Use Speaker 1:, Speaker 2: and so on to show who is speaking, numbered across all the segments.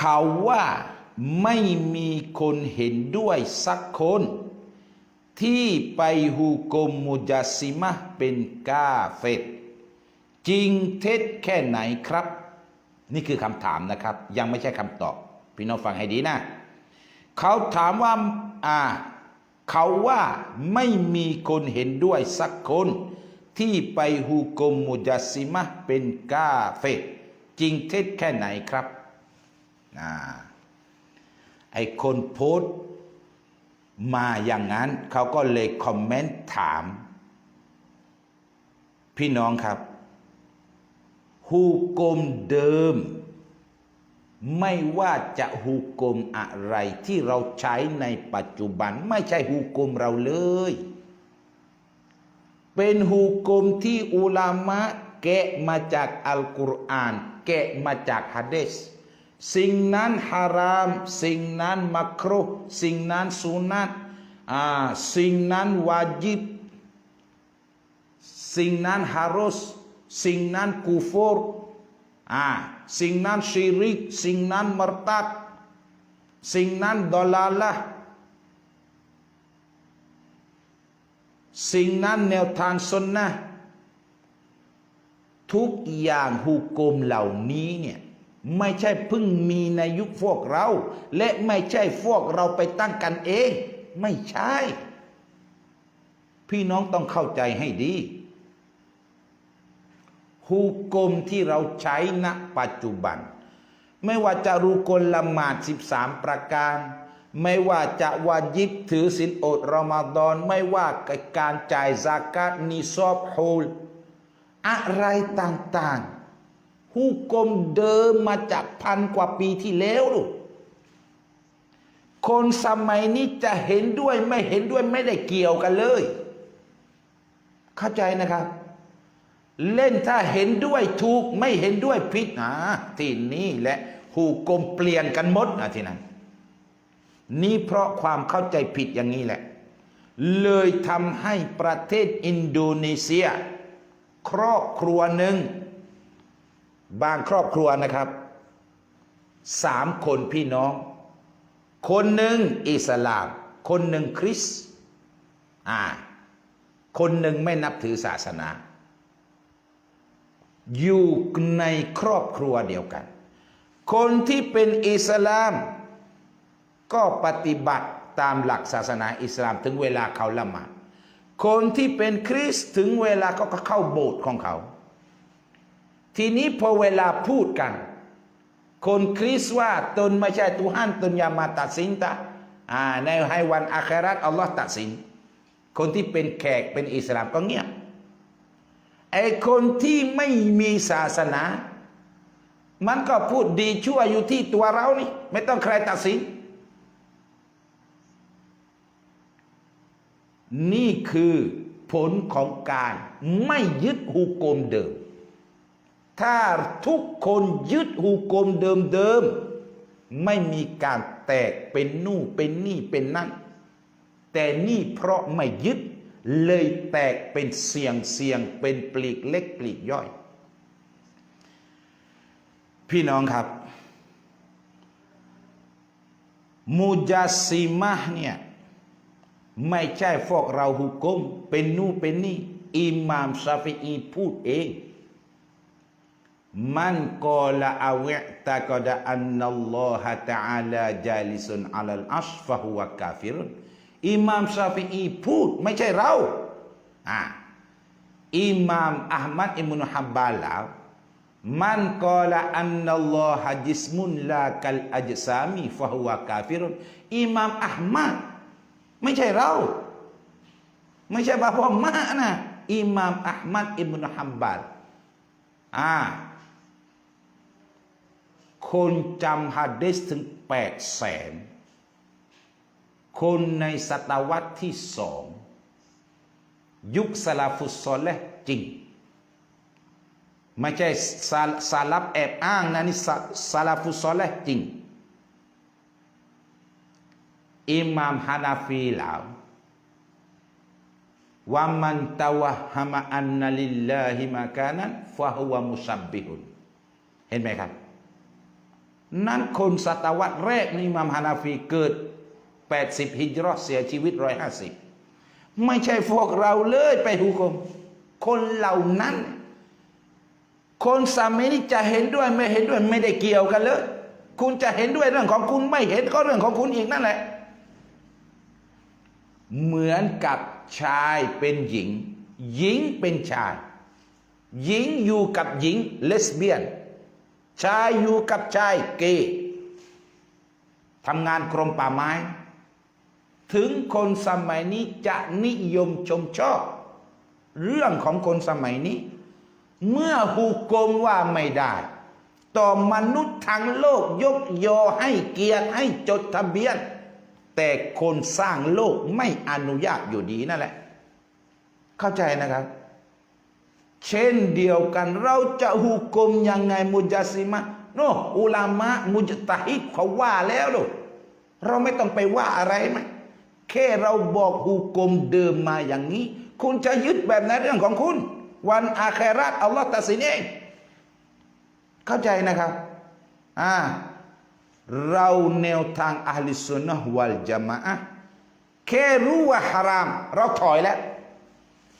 Speaker 1: เขาว่าไม่มีคนเห็นด้วยสักคน ที่ไปฮูกมมุจัสซิมะเป็นกาเฟตจริงเท็จแค่ไหนครับ นี่คือคำถามนะครับ ยังไม่ใช่คำตอบ พี่น้องฟังให้ดีนะ เขาถามว่าอ่าเขาว่าไม่มีคนเห็นด้วยสักคน ที่ไปฮูกมมุจัสซิมะเป็นกาเฟตจริงเท็จแค่ไหนครับ อ่าไอคนโพสมาอย่างนั้น เขาก็เลยคอมเมนต์ถาม พี่น้องครับฮูกลมเดิม ไม่ว่าจะฮูกลมอะไรที่เราใช้ในปัจจุบัน ไม่ใช่ฮูกลมเราเลย เป็นฮูกลมที่อุลามะแกะมาจากอัลกุรอาน แกะมาจากฮะดีษ สิ่งนั้นฮาราม สิ่งนั้นมักรุฮ์สิ่งนั้นสุนัตอ่าสิ่งนั้นวาจิบ สิ่งนั้นฮารอสสิ่งนั้นกูฟรอ่าสิ่งนั้นชิริก สิ่งนั้นมรตัดสิ่งนั้นดอลาละสิ่งนั้นแนวทางสนนะทุกอย่างหุกกลมเหล่านี้เนี่ย ไม่ใช่เพิ่งมีในยุคพวกเรา และไม่ใช่พวกเราไปตั้งกันเอง ไม่ใช่ พี่น้องต้องเข้าใจให้ดีฮูกมที่เราใช้ณปัจจุบัน ไม่ว่าจะรูกลละหมาด 13 ประการ ไม่ว่าจะวาญิบถือศีลอดรอมฎอนไม่ว่าการจ่ายซากาตนิซอบฮูลอะไรต่างๆ ฮูกมเดิมมาจากพันกว่าปีที่แล้วลูกคนสมัยนี้จะเห็นด้วยไม่เห็นด้วยไม่ได้เกี่ยวกันเลย เข้าใจนะครับ เล่นถ้าเห็นด้วยถูกไม่เห็นด้วยผิดนะที่นี่แหละหูกลมเปลี่ยนกันหมดนะที่นั้น นี่เพราะความเข้าใจผิดอย่างนี้แหละ เลยทำให้ประเทศอินโดนีเซีย ครอบครัวหนึ่ง บางครอบครัวนะครับสามคนพี่น้อง คนหนึ่งอิสลาม คนหนึ่งคริสอ่าคนหนึ่งไม่นับถือศาสนา อยู่ในครอบครัวเดียวกัน คนที่เป็นอิสลาม ก็ปฏิบัติตามหลักศาสนาอิสลามถึงเวลาเขาละหมาดคนที่เป็นคริสถึงเวลาก็เข้าโบสถ์ของเขา ทีนี้พอเวลาพูดกัน คนคริสต์ว่าตนไม่ใช่ตุฮันตนอย่ามาตัดสินตะอ่าในให้วันอาคราตอัลลอฮ์ตัดสิน คนที่เป็นแขกเป็นอิสลามก็เงียบไอคนที่ไม่มีศาสนา มันก็พูดดีชั่วอยู่ที่ตัวเรานี่ ไม่ต้องใครตัดสิน นี่คือผลของการไม่ยึดหุกกลมเดิม ถ้าทุกคนยึดหุกกลมเดิมๆ ไม่มีการแตกเป็นนู่นเป็นนี่เป็นนั่น แต่นี่เพราะไม่ยึดเลยแตกเป็นเสียงเสียงเป็นปลีกเล็กปลีกย่อย พี่น้องครับมูจัสซิมะเนี่ยไม่ใช่พวกเราหุกกลมเป็นนู่นเป็นนี่อิหม่ามซาฟีอีพูดเอง มันกอลาอเวตะกอดะอันนัลลอฮะตะอาลาจาลิสุนอัลลอัชฟะฮุวะกาฟิรุนอิหม่ามชาฟีอีพูดไม่ใช่เราอ่าอิหม่ามอัลมัดอิมุนฮับบาลาวมันกอลาอันนัลลอฮะจิสมุนลากัลอัจซามีฟะฮุวะกาฟิรุนอิหม่ามอัลมัดไม่ใช่เรา ไม่ใช่บาพ่อมานะอิหม่ามอัลมัดอิมุนฮับบาลอ่า คนจำฮะดิษถึงแปดแสนคนในศตวรรษที่สอง ยุคสลาฟุสซอลและจริง ไม่ใช่ซาลับแอบอ้างนะนี่ซาลาฟุสซอลและจริง อิหม่ามฮานาฟีลาวว่ามันตาวะฮามะอันนัลิลลาฮิมากันันฟะฮุวะมุซับบิฮุนเห็นไหมครับ นั้นคนศตวรรษแรกในมามฮานาฟีเกิด 80 ฮิจราะห์เสียชีวิต 150 ไม่ใช่พวกเราเลยไปหุกม คนเหล่านั้น คนสามัยนี้จะเห็นด้วยไม่เห็นด้วยไม่ได้เกี่ยวกันเลย คุณจะเห็นด้วยเรื่องของคุณไม่เห็นก็เรื่องของคุณอีกนั่นแหละ เหมือนกับชายเป็นหญิง หญิงเป็นชาย หญิงอยู่กับหญิงเลสเบี้ยน ชายอยู่กับชายเกย์ทำงานกรมป่าไม้ ถึงคนสมัยนี้จะนิยมชมชอบ เรื่องของคนสมัยนี้ เมื่อหุกกลมว่าไม่ได้ ต่อมนุษย์ทั้งโลกยกยอให้เกียรติให้จดทะเบียน แต่คนสร้างโลกไม่อนุญาตอยู่ดีนั่นแหละ เข้าใจนะครับ เช่นเดียวกัน เราจะหุกมยังไงมุจซิมะโนอุลามะมุจตะฮิดเขาว่าแล้วลูกเราไม่ต้องไปว่าอะไรไหมแค่เราบอกหุกมเดิมมาอย่างนี้ คุณจะยึดแบบในเรื่องของคุณ วันอาคราตอัลลอฮ์ตัดสินเองเข้าใจนะครับอ่าเราแนวทางอัลลิสุนนะวัลจามะแค่รู้ว่าฮาราม เราถอยแล้ว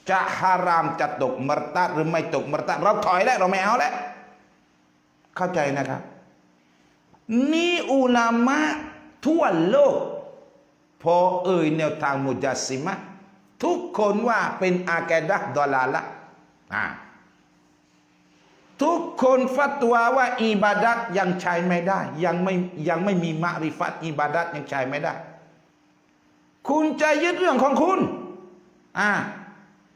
Speaker 1: จะฮารามจะตกมรตัดหรือไม่ตกมรตัดเราถอยแล้วเราไม่เอาแล้วเข้าใจนะครับ นี่อุลามะทั่วโลก พอเอ่ยแนวทางมุจัสซิมะทุกคนว่าเป็นอาแกดะห์ดอลาละอ่าทุกคนฟัตวาว่าอิบาดัตยังใช้ไม่ได้ ยังไม่ยังไม่มีมะริฟัตอิบาดัตยังใช้ไม่ได้ คุณจะยึดเรื่องของคุณ อ่า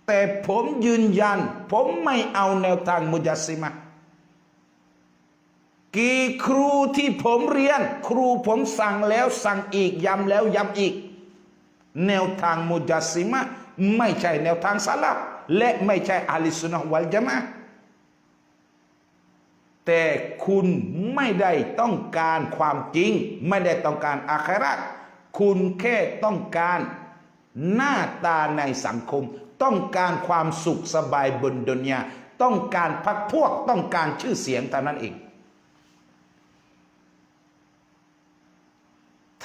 Speaker 1: แต่ผมยืนยัน ผมไม่เอาแนวทางมุจัสซิมะกี่ครูที่ผมเรียน ครูผมสั่งแล้วสั่งอีกย้ำแล้วย้ำอีก แนวทางมุจัสซิมะไม่ใช่แนวทางสลับและไม่ใช่อาลิสุนวัลจามะแต่คุณไม่ได้ต้องการความจริง ไม่ได้ต้องการอาคราตคุณแค่ต้องการหน้าตาในสังคม ต้องการความสุขสบายบนดุนยาต้องการพักพวกต้องการชื่อเสียงเท่านั้นเอง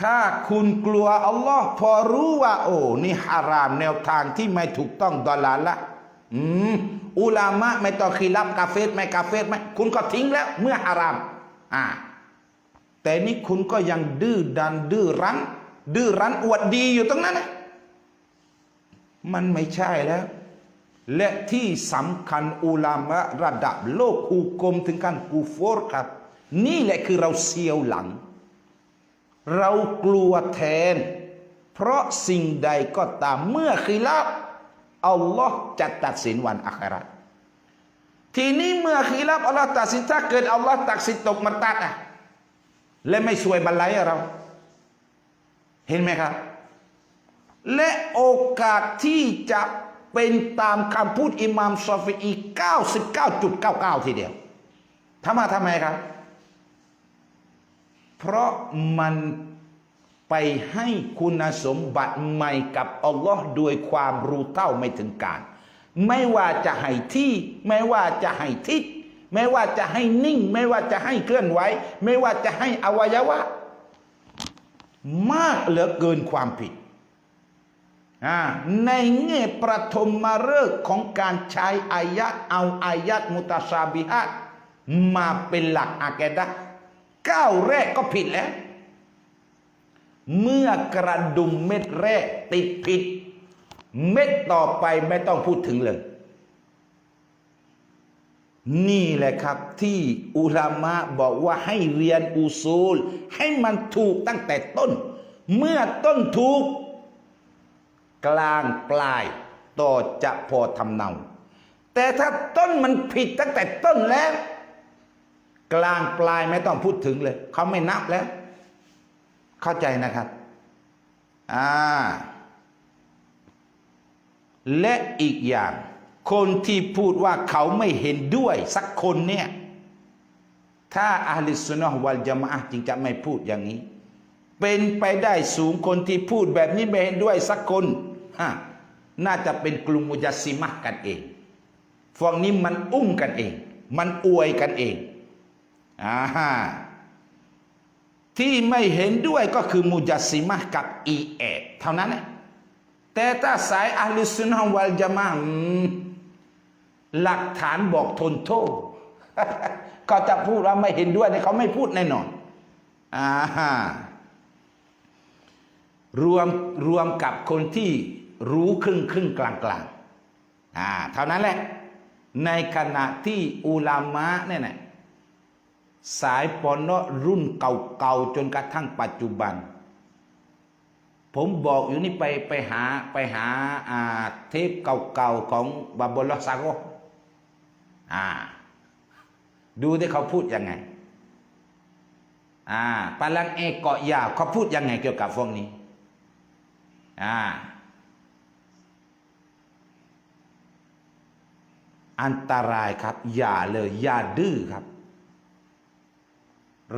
Speaker 1: ถ้าคุณกลัวอัลลอฮ์พอรู้ว่า โอ้นี่ฮารามแนวทางที่ไม่ถูกต้องดอลลาละอืมอุลามะไม่ต้องคีรับกาเฟตไม่กาเฟตไหมคุณก็ทิ้งแล้ว เมื่อฮาราม อ่า แต่นี่คุณก็ยังดื้อดันดื้อรั้น ดื้อรั้นอวดดีอยู่ตรงนั้นนะ มันไม่ใช่แล้ว และที่สำคัญอุลามะระดับโลกฮูกมถึงขั้นกูฟอร์ครับ นี่แหละคือเราเสียวหลัง เรากลัวแทน เพราะสิ่งใดก็ตามเมื่อคิลาบอัลลอฮ์จะตัดสินวันอาคราทีนี้เมื่อคิลาบอัลลอฮ์ตัดสินถ้าเกิดอัลลอฮ์ตัดสินตกมันตัดอะและไม่ช่วยบรรลัยเรา เห็นไหมครับ และโอกาสที่จะเป็นตามคำพูดอิหม่ามซอฟีอี99.99 ทีเดียวทำไมทำไมครับ เพราะมันไปให้คุณสมบัติใหม่กับอัลลอฮ์โดยความรู้เท่าไม่ถึงการ ไม่ว่าจะให้ที่ ไม่ว่าจะให้ทิศไม่ว่าจะให้นิ่ง ไม่ว่าจะให้เคลื่อนไหวไม่ว่าจะให้อวัยวะ มากเหลือเกินความผิด ในแง่ประทมมาเริกษ์ของการใช้อายัดเอาอายัดมุตาซาบิฮัดมาเป็นหลักอาแกดะก้าวแรกก็ผิดแล้ว เมื่อกระดุมเม็ดแรกติดผิด เม็ดต่อไปไม่ต้องพูดถึงเลย นี่แหละครับที่อุลามะบอกว่าให้เรียนอุซูล ให้มันถูกตั้งแต่ต้น เมื่อต้นถูก กลางปลายต่อจะพอทำเนา แต่ถ้าต้นมันผิดตั้งแต่ต้นแล้ว กลางปลายไม่ต้องพูดถึงเลย เขาไม่นับแล้ว เข้าใจนะครับ อ่า และอีกอย่าง คนที่พูดว่าเขาไม่เห็นด้วยสักคนเนี่ย ถ้าอาลิสุนนะฮ์วัลจามะจึงจะไม่พูดอย่างนี้ เป็นไปได้สูงคนที่พูดแบบนี้ไม่เห็นด้วยสักคน ฮะน่าจะเป็นกลุ่มมุจัซิมะห์กันเองพวกนี้มันอุ้มกันเอง มันอวยกันเองอ่าฮะที่ไม่เห็นด้วยก็คือมุจัซิมะห์กับอีแอดเท่านั้นแหละแต่ถ้าสายอัลลิสุนฮ์วัลจามะฮ์อืมหลักฐานบอกทนโทษก็จะพูดว่าไม่เห็นด้วยเนี่ยเขาไม่พูดแน่นอนอ่าฮะรวมรวมกับคนที่ รู้ครึ่งครึ่งกลางกลางอ่าเท่านั้นแหละ ในขณะที่อุลามะเนี่ยนะสายปอนเนาะรุ่นเก่าๆจนกระทั่งปัจจุบัน ผมบอกอยู่นี่ไปไปหาไปหาอ่าเทปเก่าๆของบาบลอซาโกอ่า ดูที่เขาพูดยังไง อ่าปาลังเอกเกาะยาวเขาพูดยังไงเกี่ยวกับพวกนี้ อ่า อันตรายครับ อย่าเลยอย่าดื้อครับ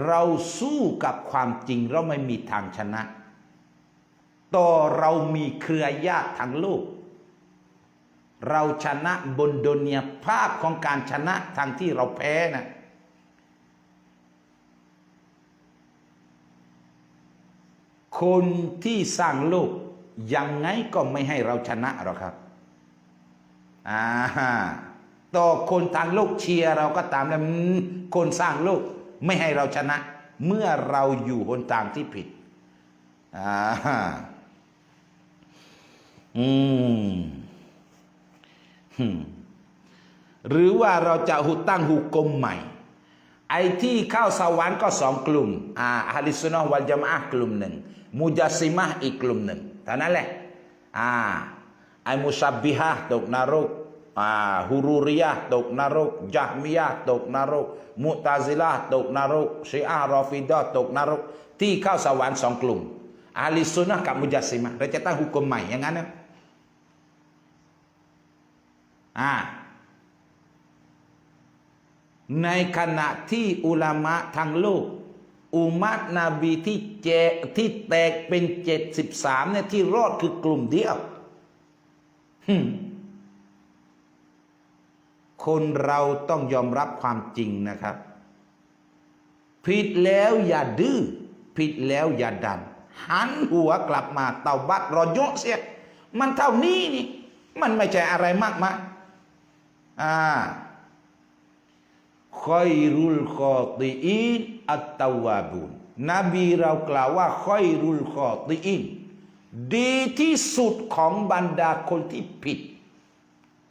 Speaker 1: เราสู้กับความจริงเราไม่มีทางชนะ ต่อเรามีเครือญาติทั้งโลก เราชนะบนดุนียภาพของการชนะทางที่เราแพ้นะคนที่สร้างโลกยังไงก็ไม่ให้เราชนะหรอกครับ อ่า ต่อคนทางโลกเชียร์เราก็ตามแล้วคนสร้างโลกไม่ให้เราชนะ เมื่อเราอยู่บนทางที่ผิดอ่าอืมหรือว่าเราจะหุตั้งหุกกลมใหม่ ไอ้ที่เข้าสวรรค์ก็สองกลุ่มอ่าอะลิสุนนะวัลจามะกลุ่มหนึ่งมุจัสซิมะอีกกลุ่มหนึ่งเท่านั้นแหละอ่าไอ้มุซับบิฮะตกนรก อ่าฮุรูริยะตกนรกจัฮมิยะตกนรก มุตาซิละห์ตกนรกชีอะรอฟิดะห์ตกนรก ที่เข้าสวรรค์สองกลุ่มอะลิสุนนะกับมุจัสซิมะเราจะตั้งหุกมใหม่อย่างนั้นนะอ่าในขณะที่อุลามะทั้งโลก อุมัตนบีที่เจที่แตกเป็นเจ็ดสิบสามเนี่ยที่รอดคือกลุ่มเดียว คนเราต้องยอมรับความจริงนะครับ ผิดแล้วอย่าดื้อผิดแล้วอย่าดัน หันหัวกลับมาเตาบัตรอโยะเสียมันเท่านี้นี่ มันไม่ใช่อะไรมากมายอ่าคอยรุลคอตีอินอัตตาวาบุนนบีเรากล่าวว่าคอยรุลคอตีอินดีที่สุดของบรรดาคนที่ผิด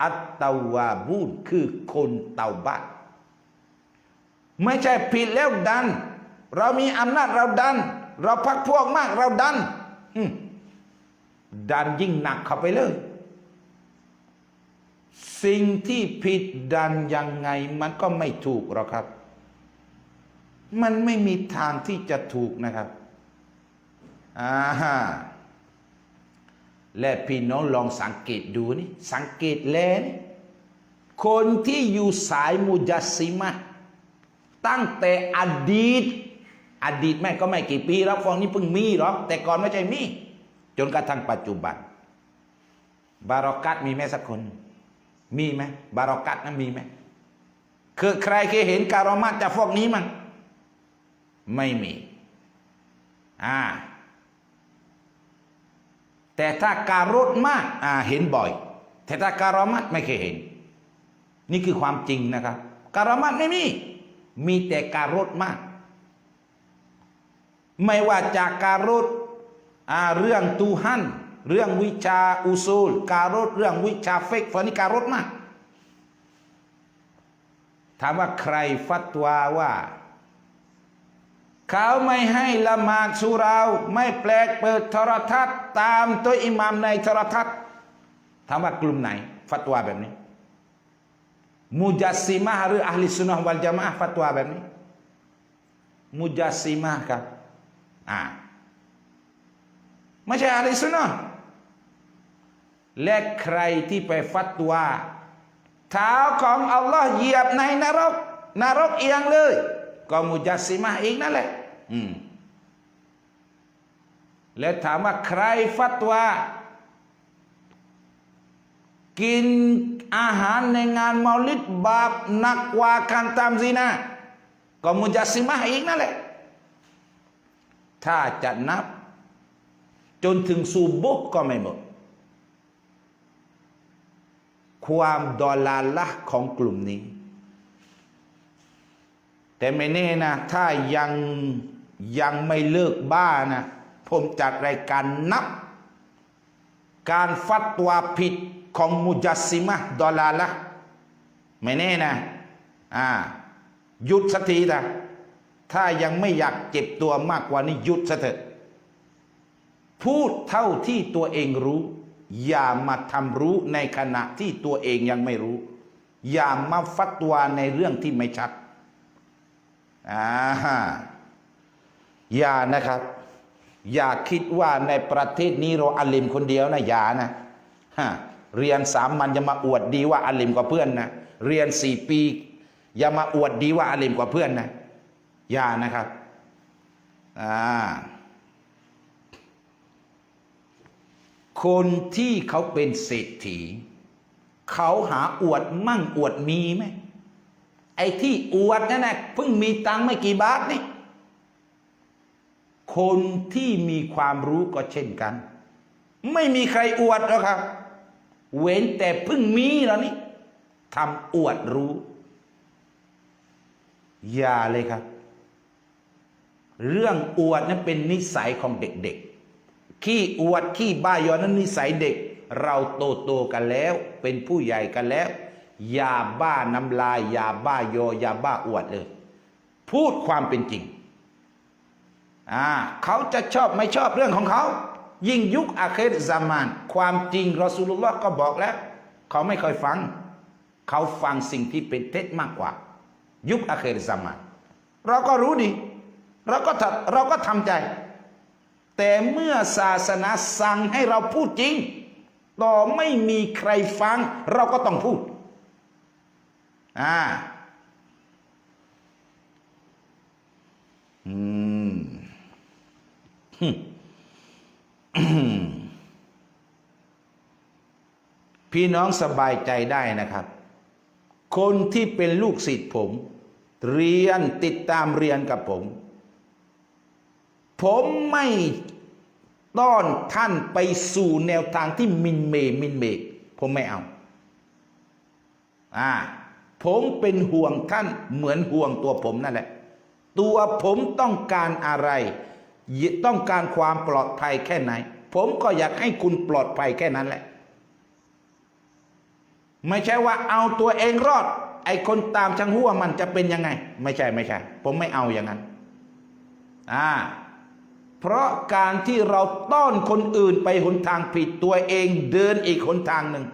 Speaker 1: อัตตาวาบุนคือคนเตาบัตไม่ใช่ผิดแล้วดัน เรามีอำนาจเราดัน เราพักพวกมากเราดันดันยิ่งหนักเข้าไปเลย สิ่งที่ผิดดันยังไงมันก็ไม่ถูกหรอกครับ มันไม่มีทางที่จะถูกนะครับอ่า และพี่น้องลองสังเกตดูนี่สังเกตแลนี่คนที่อยู่สายมุจัสิมะห์ตั้งแต่อดีต อดีตแม่ก็ไม่กี่ปีแล้วฟองนี้เพิ่งมีหรอกแต่ก่อนไม่ใช่มี จนกระทั่งปัจจุบัน บารอกัตมีไหมสักคน มีไหมบารอกัตนั้นมีไหมคือใครเคยเห็นการอมัดจากพวกนี้มั้งไม่มี อ่า แต่ถ้าการดมากอ่าเห็นบ่อย แต่ถ้าการอมัดไม่เคยเห็น นี่คือความจริงนะครับ การอมัดไม่มี มีแต่การดมาก ไม่ว่าจากการดเรื่องตูฮันเรื่องวิชาอุซูล การดเรื่องวิชาเฟกฟันนี่การดมากถามว่าใครฟัตวาว่า เขาไม่ให้ละหมาดสุรา ไม่แปลกเปิดโทรทัศน์ ตามตัวอิหมามในโทรทัศน์ถามว่ากลุ่มไหน ฟัตวาแบบนี้ มุจัสซิมะหรืออัลลิสุนนะฮ์วัลจามะฟัตวาแบบนี้ มุจัสซิมะครับอ่าไม่ใช่อัลลิสุนนะห์และใครที่ไปฟัตวาเท้าของอัลลอฮ์เหยียบในนรก นรกเอียงเลย ก็มุจัสซิมะห์เองนั่นแหละ และถามว่าใครฟัตวากินอาหารในงานมาลิดบาปหนักกว่าการตามซีนาก็มุจัสซิมะห์เองนั่นแหละ ถ้าจะนับ จนถึงซูบุกก็ไม่หมด ความดอลลาละของกลุ่มนี้ แต่ไม่แน่นะ ถ้ายัง ยังไม่เลิกบ้านะ ผมจัดรายการนับ การฟัดตัวผิดของมุจัสซิมะดอลลาละไม่แน่นะ อ่า หยุดสักทีนะถ้ายังไม่อยากเจ็บตัวมากกว่านี้หยุดซะเถอะ พูดเท่าที่ตัวเองรู้ อย่ามาทำรู้ในขณะที่ตัวเองยังไม่รู้ อย่ามาฟัดตัวในเรื่องที่ไม่ชัดอ่า อย่านะครับ อย่าคิดว่าในประเทศนี้เราอาลิมคนเดียวนะอย่านะฮะเรียนสามมันจะมาอวดดีว่าอาลิมกว่าเพื่อนนะเรียนสี่ปี อย่ามาอวดดีว่าอาลิมกว่าเพื่อนนะอย่านะครับอ่าคนที่เขาเป็นเศรษฐี เขาหาอวดมั่งอวดมีไหมไอ้ที่อวดนั่นนะเพิ่งมีตังค์ไม่กี่บาทนี่ คนที่มีความรู้ก็เช่นกัน ไม่มีใครอวดหรอกครับ เว้นแต่เพิ่งมีแล้วนี่ทำอวดรู้ อย่าเลยครับ เรื่องอวดนั้นเป็นนิสัยของเด็กๆ ขี้อวดขี้บ้ายอนั้นนิสัยเด็ก เราโตโตๆกันแล้ว เป็นผู้ใหญ่กันแล้ว อย่าบ้าน้ำลาย อย่าบ้ายอ อย่าบ้าอวดเลย พูดความเป็นจริง อ่าเขาจะชอบไม่ชอบเรื่องของเขา ยิ่งยุคอาเครซามาน ความจริงรอสูลุลลอฮ์ก็บอกแล้ว เขาไม่ค่อยฟัง เขาฟังสิ่งที่เป็นเท็จมากกว่า ยุคอาเครซามาน เราก็รู้ดี เราก็เราก็ทำใจ แต่เมื่อศาสนาสั่งให้เราพูดจริง ต่อไม่มีใครฟัง เราก็ต้องพูดอ่าอืม พี่น้องสบายใจได้นะครับ คนที่เป็นลูกศิษย์ผม เรียนติดตามเรียนกับผม ผมไม่ต้อนท่านไปสู่แนวทางที่มินเมมินเมผมไม่เอา อ่า ผมเป็นห่วงท่านเหมือนห่วงตัวผมนั่นแหละ ตัวผมต้องการอะไร ต้องการความปลอดภัยแค่ไหน ผมก็อยากให้คุณปลอดภัยแค่นั้นแหละ ไม่ใช่ว่าเอาตัวเองรอด ไอ้คนตามชังหัวมันจะเป็นยังไง ไม่ใช่ไม่ใช่ ผมไม่เอาอย่างนั้นอ่าเพราะการที่เราต้อนคนอื่นไปหนทางผิดตัวเองเดินอีกหนทางหนึ่ง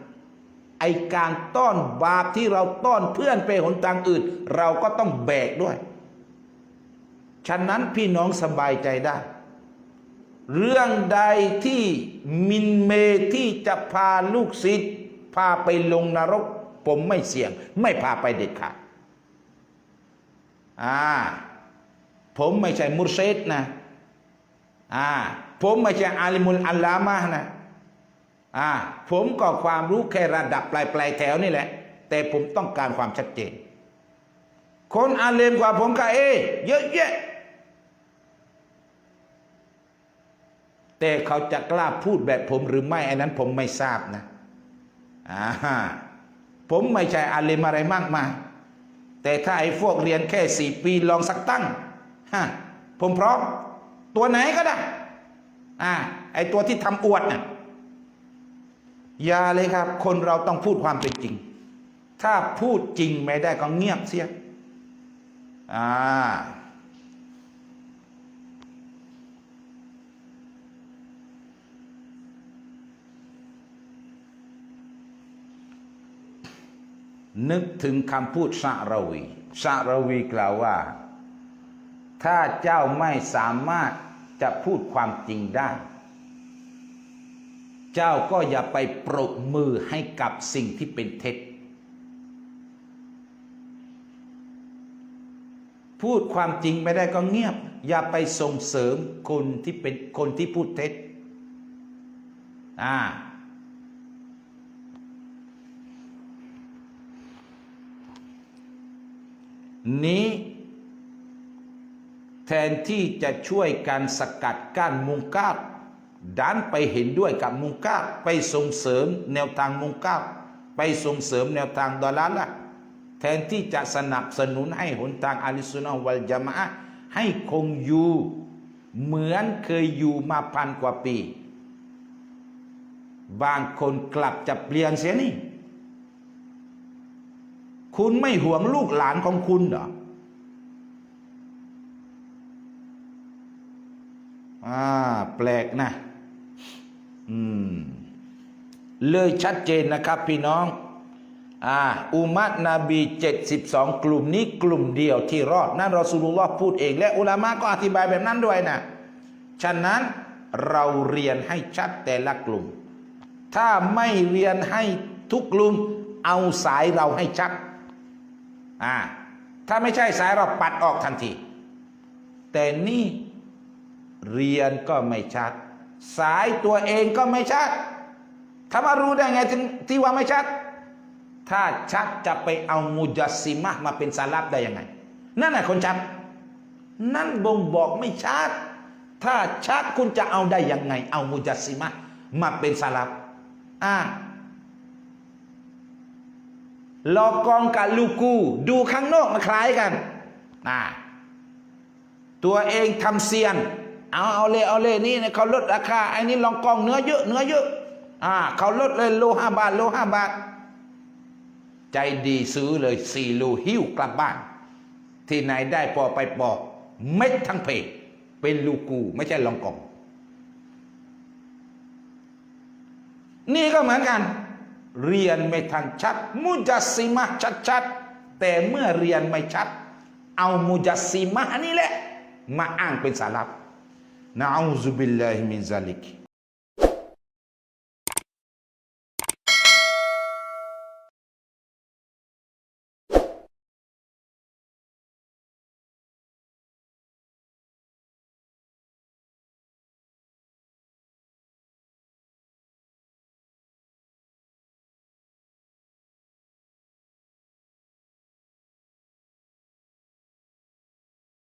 Speaker 1: ไอการต้อนบาปที่เราต้อนเพื่อนไปหนทางอื่น เราก็ต้องแบกด้วย ฉะนั้นพี่น้องสบายใจได้ เรื่องใดที่มินเมที่จะพาลูกศิษย์พาไปลงนรก ผมไม่เสี่ยง ไม่พาไปเด็ดขาดอ่าผมไม่ใช่มุรเซดนะอ่าผมไม่ใช่อาลิมุลอัลลามะนะอ่าผมก็ความรู้แค่ระดับปลายปลายแถวนี่แหละ แต่ผมต้องการความชัดเจน คนอาเลมกว่าผมก็เอเยอะแยะ แต่เขาจะกล้าพูดแบบผมหรือไม่อันนั้นผมไม่ทราบนะอ่าผมไม่ใช่อาเลมอะไรมากมายแต่ถ้าไอ้พวกเรียนแค่สี่ปีลองสักตั้งฮะผมพร้อม ตัวไหนก็ได้อ่าไอ้ตัวที่ทำอวดน่ะอย่าเลยครับ คนเราต้องพูดความเป็นจริง ถ้าพูดจริงไม่ได้ก็เงียบเสียอ่า นึกถึงคำพูดซาราวีซาราวีกล่าวว่า ถ้าเจ้าไม่สามารถจะพูดความจริงได้ เจ้าก็อย่าไปปรบมือให้กับสิ่งที่เป็นเท็จ พูดความจริงไม่ได้ก็เงียบ อย่าไปส่งเสริมคนที่เป็นคนที่พูดเท็จ อ่า นี้ แทนที่จะช่วยการสกัดกั้นมุงกาบดันไปเห็นด้วยกับมุงกาบไปส่งเสริมแนวทางมุงกาบไปส่งเสริมแนวทางดอลลาละแทนที่จะสนับสนุนให้หนทางอาลิสุนนะฮ์วัลจามะให้คงอยู่เหมือนเคยอยู่มาพันกว่าปี บางคนกลับจะเปลี่ยนเสียนี่ คุณไม่ห่วงลูกหลานของคุณเหรออ่าแปลกนะ อืม เลยชัดเจนนะครับพี่น้อง อ่า อุมัตนบี 72 กลุ่มนี้กลุ่มเดียวที่รอด นั่นรอสูลุลลอฮ์พูดเอง และอุลามะก็อธิบายแบบนั้นด้วยนะ ฉะนั้นเราเรียนให้ชัดแต่ละกลุ่ม ถ้าไม่เรียนให้ทุกกลุ่ม เอาสายเราให้ชัด อ่าถ้าไม่ใช่สายเราปัดออกทันที แต่นี่เรียนก็ไม่ชัด สายตัวเองก็ไม่ชัดถ้ามารู้ได้ไงถึงที่ว่าไม่ชัด ถ้าชัดจะไปเอามุจัสซิมะมาเป็นสาลับได้ยังไง นั่นแหละคนชัด นั่นบ่งบอกไม่ชัด ถ้าชัดคุณจะเอาได้ยังไง เอามุจัสซิมะมาเป็นสาลับอ่า ลอกกองกับลูกู ดูข้างนอกมาคล้ายกันอ่าตัวเองทำเซียน เอาเอาเลยเอาเลยนี่เขาลดราคาไอ้นี่ลองกองเนื้อเยอะเนื้อเยอะอ่าเขาลดเลยโลห้าบาทโลห้าบาท ใจดีซื้อเลยสี่โลหิ้วกลับบ้าน ที่ไหนได้ปอไปปอกเม็ดทั้งเพเป็นลูกู ไม่ใช่ลองกอง นี่ก็เหมือนกัน เรียนไม่ทันชัด มุจัสซิมะชัดๆ แต่เมื่อเรียนไม่ชัด เอามุจัสซิมะนี่แหละ มาอ้างเป็นสารับนะอูซุบิลลาฮิมินซาลิก